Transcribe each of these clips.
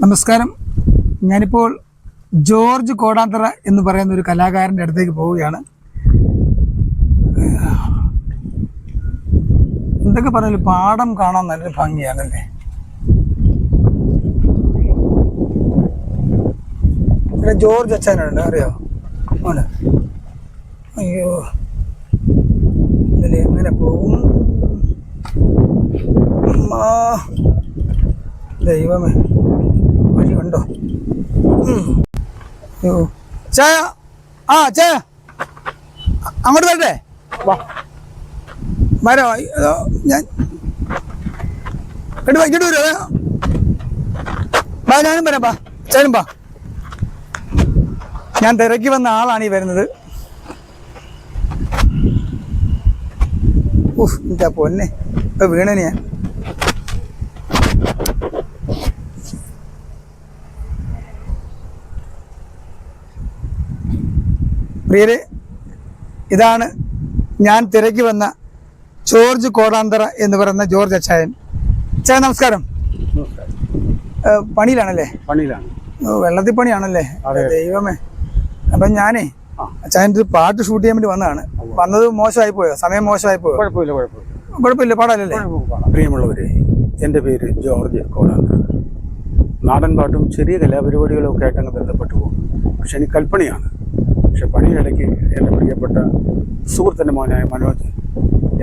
നമസ്കാരം. ഞാനിപ്പോൾ ജോർജ് കോടാന്തറ എന്ന് പറയുന്ന ഒരു കലാകാരന്റെ അടുത്തേക്ക് പോവുകയാണ്. എന്തൊക്കെ പറഞ്ഞാലും പാടം കാണാൻ നല്ലൊരു ഭംഗിയാണല്ലേ? ജോർജ് അച്ഛനുണ്ട് അറിയോ? ആണ് അയ്യോ. ഇതിലെ എങ്ങനെ പോകും ദൈവമേ. അയ്യോ. ചായ. ആ ചായ. അങ്ങോട്ട് വരട്ടെ? അതോ ഞാൻ ഇങ്ങോട്ട് ഇങ്ങോട്ട് വരുമോ ബാ ഞാനും വരാം ബാ ചേരും ബാ ഞാൻ തിരക്കി വന്ന ആളാണ് ഈ വരുന്നത്. ഉഫ് എന്താ പൊന്നെ. ഇപ്പൊ വീണനെ പ്രിയരെ ഇതാണ് ഞാൻ തിരക്കി വന്ന ജോർജ് കോടാന്തറ എന്ന് പറയുന്ന ജോർജ് അച്ചായൻ. അച്ചായൻ നമസ്കാരം. പണിയിലാണല്ലേ? പണിയിലാണ്. വെള്ളത്തിൽ പണിയാണല്ലേ? ദൈവമേ. അപ്പം ഞാനേ. അച്ചായന്റെ ഒരു പാട്ട് ഷൂട്ട് ചെയ്യാൻ വേണ്ടി വന്നതാണ്. വന്നത് മോശമായി പോയോ? സമയം മോശമായി പോയോ? കുഴപ്പമില്ല കുഴപ്പമില്ല. കുഴപ്പമില്ല പാടാലല്ലേ? പ്രിയമുള്ളവരെ എന്റെ പേര് ജോർജ് കോടാന്തറ. നാടൻ പാട്ടും ചെറിയ കലാപരിപാടികളും ഒക്കെ ആയിട്ട് അങ്ങ് ബന്ധപ്പെട്ടു പോകും പക്ഷെ എനിക്ക് കൽപ്പണിയാണ് പക്ഷെ പണിയിടയ്ക്ക് എന്റെ പ്രിയപ്പെട്ട സുഹൃത്തിന്റെ മോനായ മനോജ്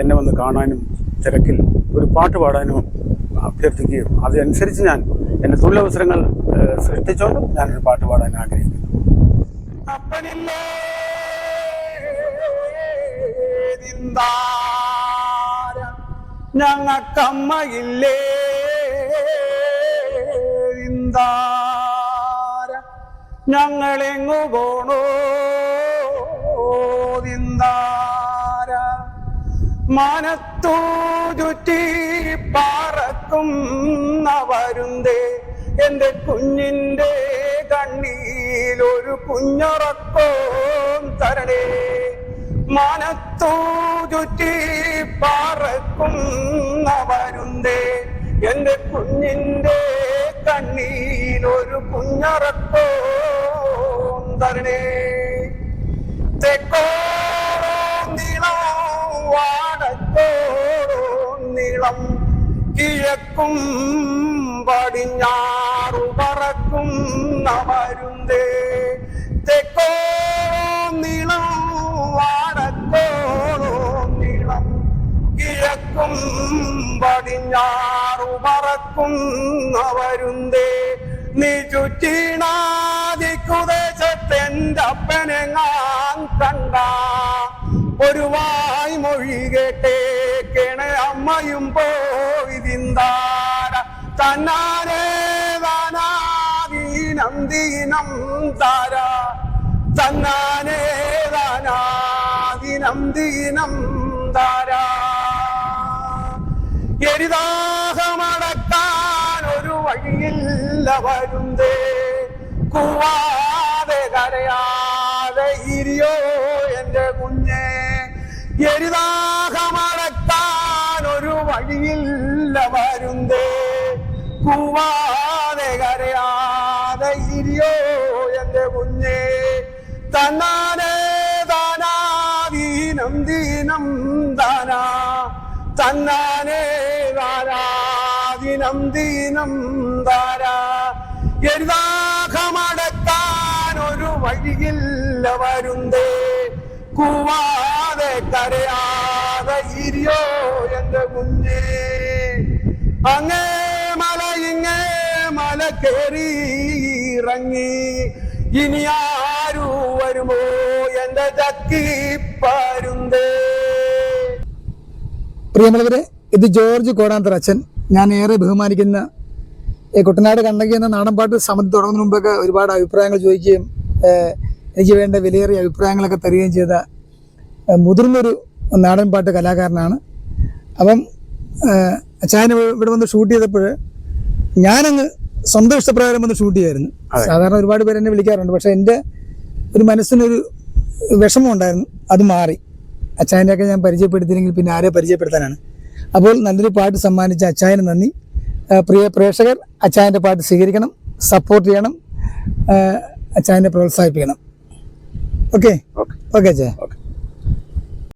എന്നെ വന്ന് കാണാനും തിരക്കിൽ ഒരു പാട്ട് പാടാനും അഭ്യർത്ഥിക്കുകയും അതനുസരിച്ച് ഞാൻ എന്റെ തൊഴിലവസരങ്ങൾ സൃഷ്ടിച്ചുകൊണ്ട് ഞാനൊരു പാട്ട് പാടാൻ ആഗ്രഹിക്കുന്നു. അപ്പനില്ലേ നിന്താര ഞങ്ങക്കമ്മയില്ലേ നിന്താര ഞങ്ങളെങ്ങു പോണോ? നിന്താര മാനത്തൂ ചുറ്റി പാറക്കും വരുന്നേ എന്റെ കുഞ്ഞിന്റെ കണ്ണിയിലൊരു കുഞ്ഞുറക്കോം തരണേ. മാനത്തൂ ചുറ്റി പാറക്കും വരുന്നേ എന്റെ കുഞ്ഞിന്റെ കണ്ണീലൊരു കുഞ്ഞുറക്കോ തരണേ തെക്കോടോ നീളം കിഴക്കും പടിഞ്ഞാറു പറക്കും നവരുന്തേ തെക്കോ നീളം വാടക്കോളോ നീളം കിഴക്കും പടിഞ്ഞാറു പറക്കും അവരുന്തേ നീ ചുറ്റിനാദിക്കുദേശത്തെന്റെ അപ്പനെങ്ങാൻ കണ്ട? ഒരു വായ് മൊഴി കേട്ടേക്കണ അമ്മയും പോയിതിന്താര തന്നാനേ ദാനാദീനം ദീനം താര തന്നാനേ ദീനം താര എരിദാഹമടക്കാൻ ഒരു വഴിയില്ല വരുന്നേ. കൂവാതെ വഴിയില്ല വരുന്നേ. കൂവാതെ കരയാതെ ഇരിയോ എന്റെ കുഞ്ഞെ. തന്നാനേ ദാനാദീനം ദീനം ദാനാ തന്നാനേ ദിനം ദീനം ദാരാ എഴുതാകമടക്കാൻ ഒരു വഴിയില്ല വരുന്നേ. കൂവാതെ കരയാതെ ഇരിയോ എന്റെ കുഞ്ഞേ. അങ്ങേ മല ഇങ്ങേ മല കയറി ഇറങ്ങി. ഇനി ആരു വരുമോ എന്റെ ചക്കി പരുന്തേ? പ്രിയമുള്ളവരെ ഇത് ജോർജ് കോടാന്തർ അച്ഛൻ. ഞാൻ ഏറെ ബഹുമാനിക്കുന്ന കുട്ടനാട് കണ്ണകി എന്ന നാടൻപാട്ട് സമിതി തുടങ്ങുന്നതിന് മുമ്പൊക്കെ ഒരുപാട് അഭിപ്രായങ്ങൾ ചോദിക്കുകയും എനിക്ക് വേണ്ട വിലയേറിയ അഭിപ്രായങ്ങളൊക്കെ തരികയും ചെയ്ത മുതിർന്നൊരു നാടൻപാട്ട് കലാകാരനാണ് അപ്പം ഏഹ്, അച്ചായൻ ഇവിടെ വന്ന് ഷൂട്ട് ചെയ്തപ്പോൾ ഞാനങ്ങ് സ്വന്തം ഇഷ്ടപ്രകാരം വന്ന് ഷൂട്ട് ചെയ്യായിരുന്നു. സാധാരണ ഒരുപാട് പേര് എന്നെ വിളിക്കാറുണ്ട്. പക്ഷെ എന്റെ ഒരു മനസ്സിനൊരു വിഷമം ഉണ്ടായിരുന്നു അത് മാറി. അച്ചായനെയൊക്കെ ഞാൻ പരിചയപ്പെടുത്തിയില്ലെങ്കിൽ പിന്നെ ആരെ പരിചയപ്പെടുത്താനാണ്. അപ്പോൾ നല്ലൊരു പാട്ട് സമ്മാനിച്ച അച്ചായന് നന്ദി. പ്രിയ പ്രേക്ഷകർ അച്ചായന്റെ പാട്ട് സ്വീകരിക്കണം സപ്പോർട്ട് ചെയ്യണം അച്ചായനെ പ്രോത്സാഹിപ്പിക്കണം. ഓക്കെ? ഓക്കെ. ഓക്കെ അച്ഛേ